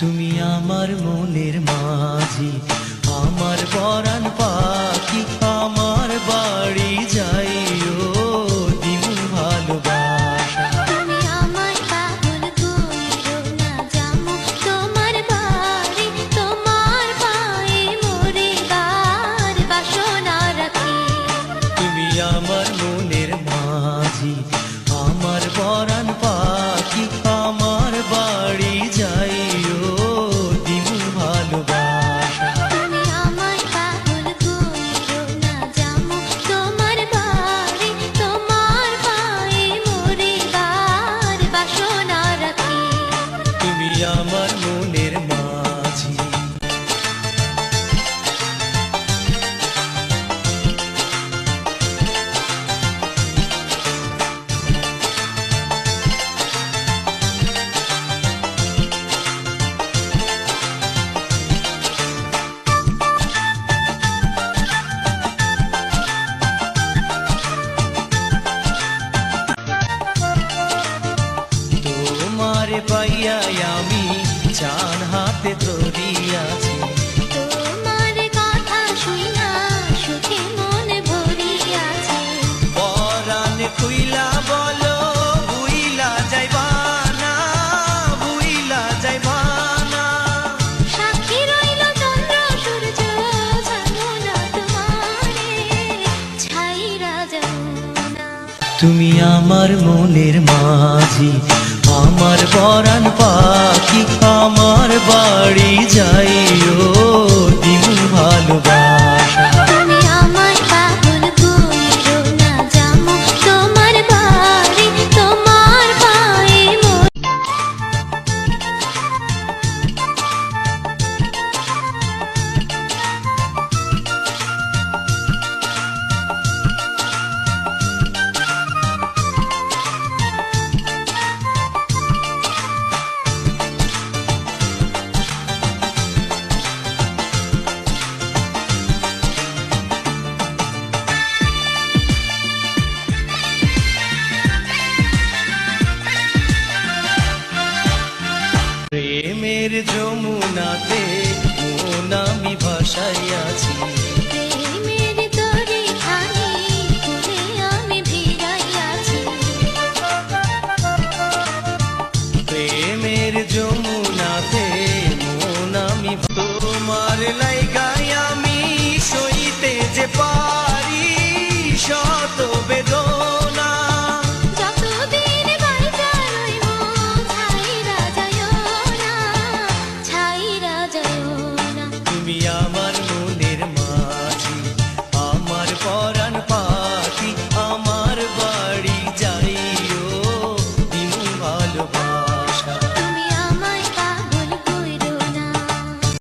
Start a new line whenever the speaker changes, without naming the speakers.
তুমি আমার মনের মাঝি আমার পরাণ পাখি আমার বাড়ি যাইও দিমু ভালোবাসা।
তুমি তোমারে
পাইয়া আমি চান হাতে ধরিয়াছি।
তোমার কথা শুইনা সুখে মন ভরিয়াছে।
পরাণ খুইলা বলো বুইলা যাইবানা বুইলা যাইবানা
সাক্ষী রইল চন্দ্র সূর্য জানো না তোমারে ছাইরা যাও না।
তুমি আমার মনের মাঝি আমার পরাণ পাখি আমার বাড়ি যাইও দিন ভালোবাসা।
তোমার
লাইগাই আমি সইতে যে পারি